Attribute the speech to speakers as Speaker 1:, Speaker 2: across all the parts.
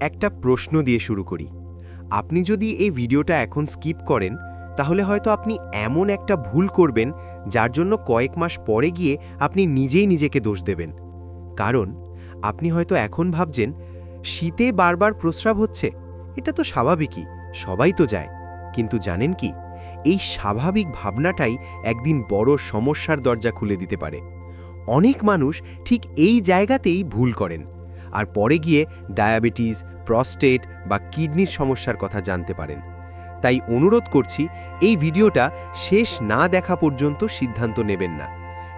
Speaker 1: একটা প্রশ্ন দিয়ে শুরু করি। আপনি যদি এই ভিডিওটা এখন স্কিপ করেন, তাহলে হয়তো আপনি এমন একটা ভুল করবেন, যার জন্য কয়েক মাস পরে গিয়ে আপনি নিজেই নিজেকে দোষ দেবেন। কারণ, আপনি হয়তো এখন ভাবছেন, শীতে বারবার প্রস্রাব হচ্ছে? এটা তো স্বাভাবিকই, সবাই তো যায়। কিন্তু জানেন কি, এই স্বাভাবিক ভাবনাটাই একদিন বড় সমস্যার দরজা খুলে দিতে পারে। অনেক মানুষ ঠিক এই জায়গাতেই ভুল করেন। আর পরে গিয়ে ডায়াবেটিস, প্রস্টেট বা কিডনির সমস্যার কথা জানতে পারেন। তাই অনুরোধ করছি, এই ভিডিওটা শেষ না দেখা পর্যন্ত সিদ্ধান্ত নেবেন না।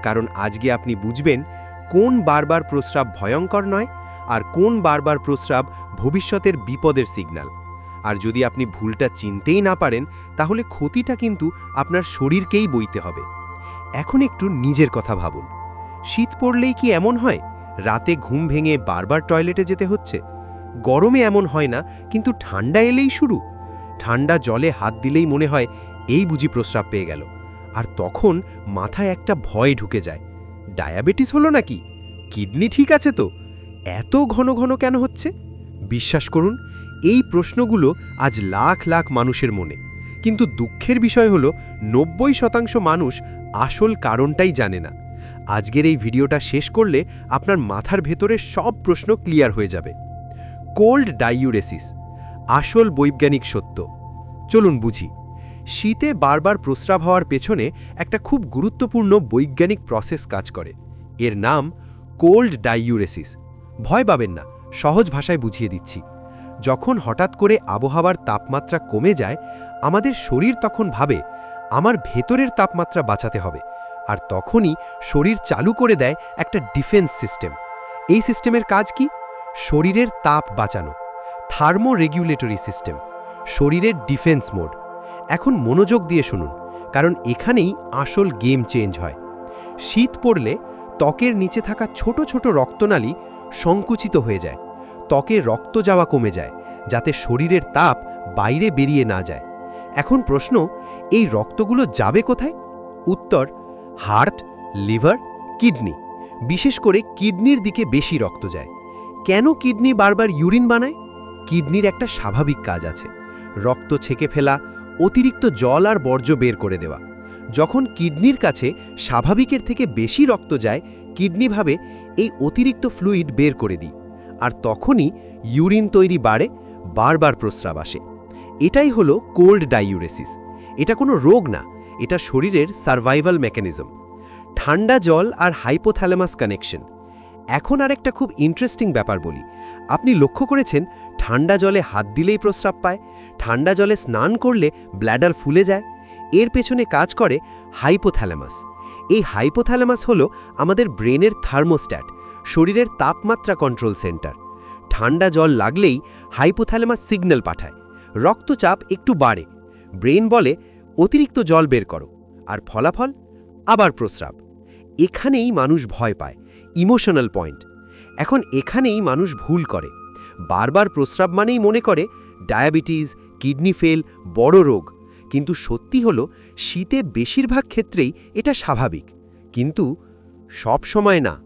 Speaker 1: কারণ আজকে আপনি বুঝবেন কোন বারবার প্রস্রাব ভয়ঙ্কর নয় আর কোন বারবার প্রস্রাব ভবিষ্যতের বিপদের সিগন্যাল। আর যদি আপনি ভুলটা চিনতেই না পারেন, তাহলে ক্ষতিটা কিন্তু আপনার শরীরকেই বইতে হবে। এখন একটু নিজের কথা ভাবুন। শীত পড়লেই কি এমন হয়? রাতে ঘুম ভেঙে বারবার টয়লেটে যেতে হচ্ছে। গরমে এমন হয় না, কিন্তু ঠান্ডা এলেই শুরু। ঠান্ডা জলে হাত দিলেই মনে হয় এই বুঝি প্রস্রাব পেয়ে গেল। আর তখন মাথায় একটা ভয় ঢুকে যায়। ডায়াবেটিস হলো নাকি? কিডনি ঠিক আছে তো? এত ঘন ঘন কেন হচ্ছে? বিশ্বাস করুন, এই প্রশ্নগুলো আজ লাখ লাখ মানুষের মনে। কিন্তু দুঃখের বিষয় হলো, নব্বই শতাংশ মানুষ আসল কারণটাই জানে না। আজকের এই ভিডিওটা শেষ করলে আপনার মাথার ভেতরে সব প্রশ্ন ক্লিয়ার হয়ে যাবে। কোল্ড ডাইউরেসিস, আসল বৈজ্ঞানিক সত্য। চলুন বুঝি, শীতে বারবার প্রস্রাব হওয়ার পেছনে একটা খুব গুরুত্বপূর্ণ বৈজ্ঞানিক প্রসেস কাজ করে। এর নাম কোল্ড ডাইউরেসিস। ভয় পাবেন না, সহজ ভাষায় বুঝিয়ে দিচ্ছি। যখন হঠাৎ করে আবহাওয়ার তাপমাত্রা কমে যায়, আমাদের শরীর তখন ভাবে, আমার ভেতরের তাপমাত্রা বাঁচাতে হবে। আর তখনই শরীর চালু করে দেয় একটা ডিফেন্স সিস্টেম। এই সিস্টেমের কাজ কি? শরীরের তাপ বাঁচানো। Thermoregulatory system. শরীরের ডিফেন্স মোড। এখন মনোযোগ দিয়ে শুনুন, কারণ এখানেই আসল গেম চেঞ্জ হয়। শীত পড়লে ত্বকের নিচে থাকা ছোট ছোট রক্তনালী সংকুচিত হয়ে যায়। ত্বকে রক্ত যাওয়া কমে যায়, যাতে শরীরের তাপ বাইরে বেরিয়ে না যায়। এখন প্রশ্ন, এই রক্তগুলো যাবে কোথায়? উত্তর হার্ট, লিভার, কিডনি। বিশেষ করে কিডনির দিকে বেশি রক্ত যায়। কেন কিডনি বারবার ইউরিন বানায়? কিডনির একটা স্বাভাবিক কাজ আছে। রক্ত ছেঁকে ফেলা, অতিরিক্ত জল আর বর্জ্য বের করে দেওয়া। যখন কিডনির কাছে স্বাভাবিকের থেকে বেশি রক্ত যায়, কিডনি ভাবে এই অতিরিক্ত ফ্লুইড বের করে দিই। আর তখনই ইউরিন তৈরি বাড়ে, বারবার প্রস্রাব আসে। এটাই হলো কোল্ড ডাইউরেসিস। এটা কোনো রোগ না এটা শরীরের সার্ভাইভাল মেকানিজম। ঠান্ডা জল আর হাইপোথ্যালামাস কানেকশন। এখন আর একটা খুব ইন্টারেস্টিং ব্যাপার বলি। আপনি লক্ষ্য করেছেন, ঠান্ডা জলে হাত দিলেই প্রস্রাব পায়, ঠান্ডা জলে স্নান করলে ব্ল্যাডার ফুলে যায়, এর পেছনে কাজ করে হাইপোথ্যালামাস। এই হাইপোথ্যালামাস হলো আমাদের ব্রেনের থার্মোস্ট্যাট, শরীরের তাপমাত্রা কন্ট্রোল সেন্টার। ঠান্ডা জল লাগলেই হাইপোথ্যালামাস সিগন্যাল পাঠায়, রক্তচাপ একটু বাড়ে। ব্রেন বলে অতিরিক্ত জল বের করো, আর ফলাফল আবার প্রস্রাব। এখানেই মানুষ ভয় পায়, ইমোশনাল পয়েন্ট। এখন এখানেই মানুষ ভুল করে। বারবার প্রস্রাব মানেই মনে করে, ডায়াবেটিস, কিডনি ফেল, বড় রোগ। কিন্তু সত্যি হলো, শীতে বেশিরভাগ ক্ষেত্রেই এটা স্বাভাবিক। কিন্তু সব সময় না।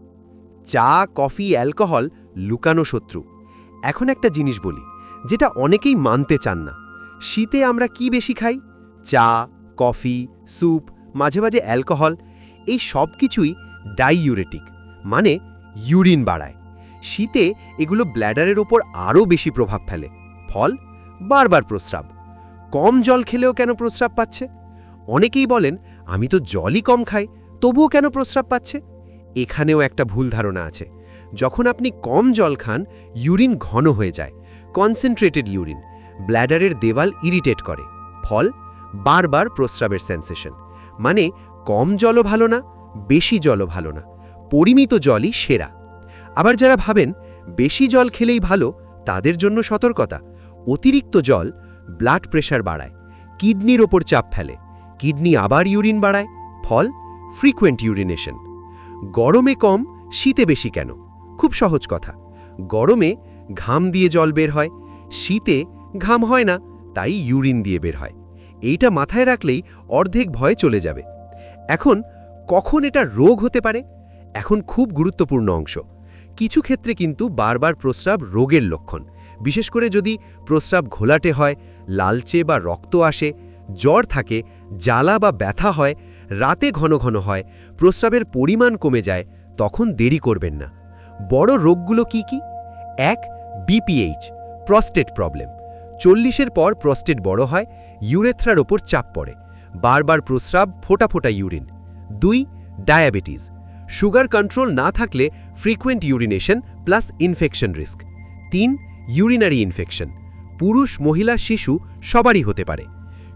Speaker 1: চা, কফি, অ্যালকোহল লুকানো শত্রু। এখন একটা জিনিস বলি, যেটা অনেকেই মানতে চান না। শীতে আমরা কি বেশি খাই? চা, কফি, স্যুপ, মাঝে মাঝে অ্যালকোহল, এই সব কিছুই ডাইইউরেটিক মানে ইউরিন বাড়ায়। শীতে এগুলো ব্ল্যাডারের ওপর আরও বেশি প্রভাব ফেলে। ফল বারবার প্রস্রাব। কম জল খেলেও কেন প্রস্রাব পাচ্ছে? অনেকেই বলেন, আমি তো জলই কম খাই, তবুও কেন প্রস্রাব পাচ্ছে? এখানেও একটা ভুল ধারণা আছে। যখন আপনি কম জল খান, ইউরিন ঘন হয়ে যায় কনসেন্ট্রেটেড ইউরিন, ব্ল্যাডারের দেওয়াল ইরিটেট করে। ফল বারবার প্রস্রাবের সেন্সেশন মানে কম জলও ভালো না, বেশি জলও ভালো না। পরিমিত জলই সেরা। আবার যারা ভাবেন বেশি জল খেলেই ভালো, তাদের জন্য সতর্কতা। অতিরিক্ত জল ব্লাড প্রেশার বাড়ায়, কিডনির ওপর চাপ ফেলে। কিডনি আবার ইউরিন বাড়ায়, ফল ফ্রিকুয়েন্ট ইউরিনেশন গরমে কম, শীতে বেশি কেন? খুব সহজ কথা। গরমে ঘাম দিয়ে জল বের হয়, শীতে ঘাম হয় না, তাই ইউরিন দিয়ে বের হয়। এইটা মাথায় রাখলেই অর্ধেক ভয় চলে যাবে। এখন কখন এটা রোগ হতে পারে? এখন খুব গুরুত্বপূর্ণ অংশ। কিছু ক্ষেত্রে কিন্তু বারবার প্রস্রাব রোগের লক্ষণ। বিশেষ করে যদি প্রস্রাব ঘোলাটে হয়, লালচে বা রক্ত আসে, জ্বর থাকে, জ্বালা বা ব্যথা হয়, রাতে ঘন ঘন হয়, প্রস্রাবের পরিমাণ কমে যায়, তখন দেরি করবেন না। বড় রোগগুলো কি কি? এক বিপিএইচ প্রস্টেট প্রবলেম চল্লিশের পর প্রস্টেট বড় হয়, ইউরেথ্রার ওপর চাপ পড়ে। বারবার প্রস্রাব, ফোটা ফোটা ইউরিন। দুই, ডায়াবেটিস। সুগার কন্ট্রোল না থাকলে frequent urination plus infection risk. তিন, ইউরিনারি ইনফেকশন। পুরুষ, মহিলা, শিশু সবারই হতে পারে।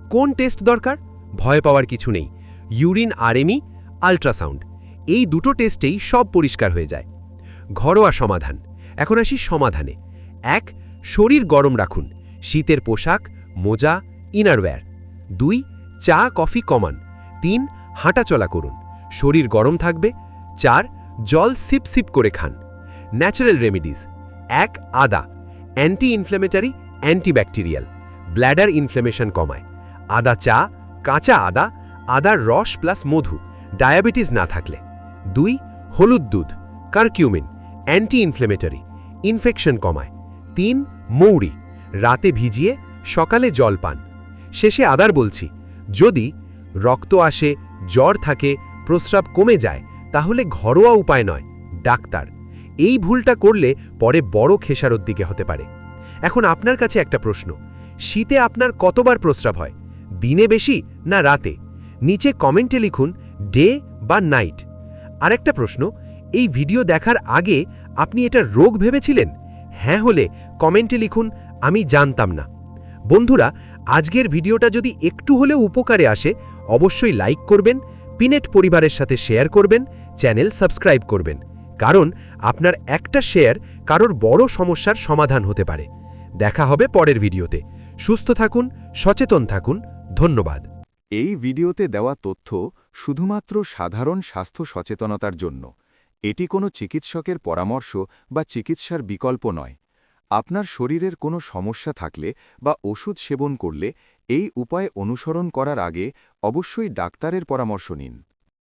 Speaker 1: কোন টেস্ট দরকার? ভয় পাওয়ার কিছু নেই। Urine, R M E, ultrasound. এই দুটো টেস্টেই সব পরিষ্কার হয়ে যায়। ঘরোয়া সমাধান। এখন আসি সমাধানে। এক, শরীর গরম রাখুন। শীতের পোশাক, মোজা, ইনারওয়্যার। দুই, চা, কফি কমান। তিন, হাঁটাচলা করুন। শরীর গরম থাকবে। চার, জল সিপ সিপ করে খান। Natural remedies. এক, আদা। Anti inflammatory antibacterial. Bladder inflammation কমায়। আদা চা, কাঁচা আদা, আদার রস প্লাস মধু। ডায়াবেটিস না থাকলে। দুই, হলুদ দুধ। কারকিউমিন। অ্যান্টি ইনফ্ল্যামেটারি ইনফেকশন কমায়। তিন, মৌরি। রাতে ভিজিয়ে সকালে জল পান। শেষে আদার বলছি, যদি রক্ত আসে, জ্বর থাকে, প্রস্রাব কমে যায়, তাহলে ঘরোয়া উপায় নয়, ডাক্তার। এই ভুলটা করলে পরে বড় খেসারত দিকে হতে পারে। এখন আপনার কাছে একটা প্রশ্ন, শীতে আপনার কতবার প্রস্রাব হয়, দিনে বেশি না রাতে? নিচে কমেন্টে লিখুন, ডে বা নাইট। আরেকটা প্রশ্ন, এই ভিডিও দেখার আগে আপনি এটা রোগ ভেবেছিলেন? হ্যাঁ হলে কমেন্টে লিখুন আমি জানতাম না। বন্ধুরা, আজকের ভিডিওটা যদি একটু হলেও উপকারে আসে, অবশ্যই লাইক করবেন, পিনেট পরিবারের সাথে শেয়ার করবেন, চ্যানেল সাবস্ক্রাইব করবেন। কারণ, আপনার একটা শেয়ার কারোর বড় সমস্যার সমাধান হতে পারে। দেখা হবে পরের ভিডিওতে। সুস্থ থাকুন, সচেতন থাকুন, ধন্যবাদ।
Speaker 2: এই ভিডিওতে দেওয়া তথ্য শুধুমাত্র সাধারণ স্বাস্থ্য সচেতনতার জন্য। এটি কোনো চিকিৎসকের পরামর্শ বা চিকিৎসার বিকল্প নয়। আপনার শরীরের কোনো সমস্যা থাকলে বা ওষুধ সেবন করলে এই উপায় অনুসরণ করার আগে অবশ্যই ডাক্তারের পরামর্শ নিন।